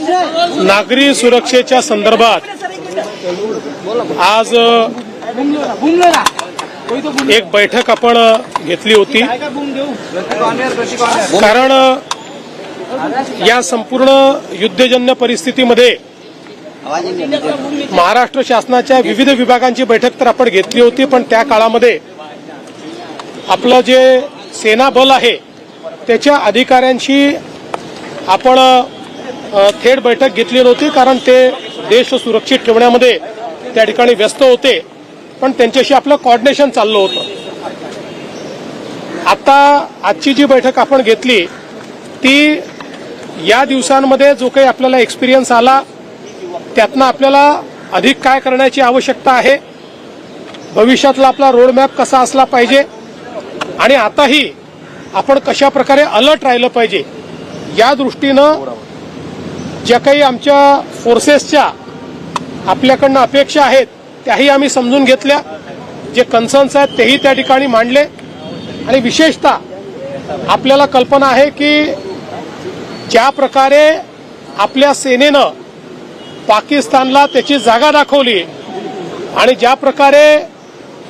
नागरी सुरक्षेच्या संदर्भात आज एक बैठक आपण घेतली होती. कारण या संपूर्ण युद्धजन्य परिस्थितीमध्ये महाराष्ट्र शासनाच्या विविध विभागांची बैठक तर आपण घेतली होती पण त्या काळामध्ये आपलं जे सेना बल आहे त्याच्या अधिकाऱ्यांशी आपण थेट बैठक घेतली नव्हती कारण ते देश सुरक्षित ठेवण्यामध्ये त्या ठिकाणी व्यस्त होते. पण त्यांच्याशी आपलं कॉर्डिनेशन चाललं होतं. आता आजची जी बैठक आपण घेतली ती या दिवसांमध्ये जो काही आपल्याला एक्सपिरियन्स आला त्यातनं आपल्याला अधिक काय करण्याची आवश्यकता आहे भविष्यातला आपला रोडमॅप कसा असला पाहिजे आणि आताही आपण कशा प्रकारे अलर्ट राहिलं पाहिजे या दृष्टीनं ज्या काही आमच्या फोर्सेसच्या आपल्याकडनं अपेक्षा आहेत त्याही आम्ही समजून घेतल्या. जे कन्सर्न्स आहेत तेही त्या ठिकाणी मांडले. आणि विशेषतः आपल्याला कल्पना आहे की ज्या प्रकारे आपल्या सेनेनं पाकिस्तानला त्याची जागा दाखवली आणि ज्या प्रकारे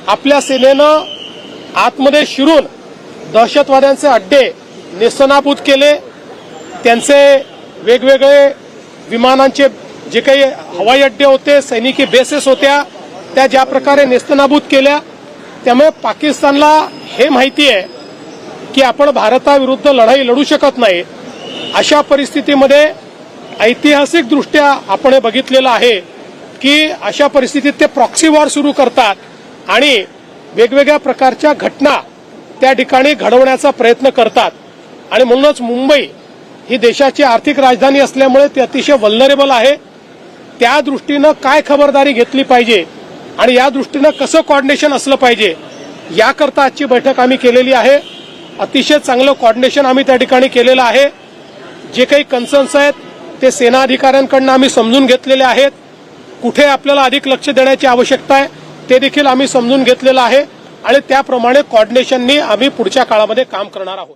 आपल्या सेनेनं आतमध्ये शिरून दहशतवाद्यांचे अड्डे नेस्तनाबूत केले त्यांचे वेगवेगळे विमानांचे जे काही हवाई अड्डे होते सैनिकी बेसेस होत्या त्या ज्या प्रकारे नेस्तनाबूत केल्या त्यामुळे पाकिस्तानला हे माहिती आहे की आपण भारताविरुद्ध लढाई लढू शकत नाही. अशा परिस्थितीमध्ये ऐतिहासिकदृष्ट्या आपण हे बघितलेलं आहे की अशा परिस्थितीत ते प्रॉक्सी वॉर सुरू करतात आणि वेगवेगळ्या प्रकारच्या घटना त्या ठिकाणी घडवण्याचा प्रयत्न करतात. आणि म्हणूनच मुंबई ही देशाची आर्थिक राजधानी असल्यामुळे ती अतिशय वल्नरेबल आहे. त्या दृष्टीनं काय खबरदारी घेतली पाहिजे आणि या दृष्टीनं कसं कॉर्डिनेशन असलं पाहिजे याकरता आजची बैठक आम्ही केलेली आहे. अतिशय चांगलं कॉर्डिनेशन आम्ही त्या ठिकाणी केलेलं आहे. जे काही कन्सर्न्स आहेत ते सेना अधिकाऱ्यांकडनं आम्ही समजून घेतलेले आहेत. कुठे आपल्याला अधिक लक्ष देण्याची आवश्यकता आहे ते देखील आम्ही समजून घेतलेलं आहे. आणि त्याप्रमाणे कॉर्डिनेशननी आम्ही पुढच्या काळामध्ये काम करणार आहोत.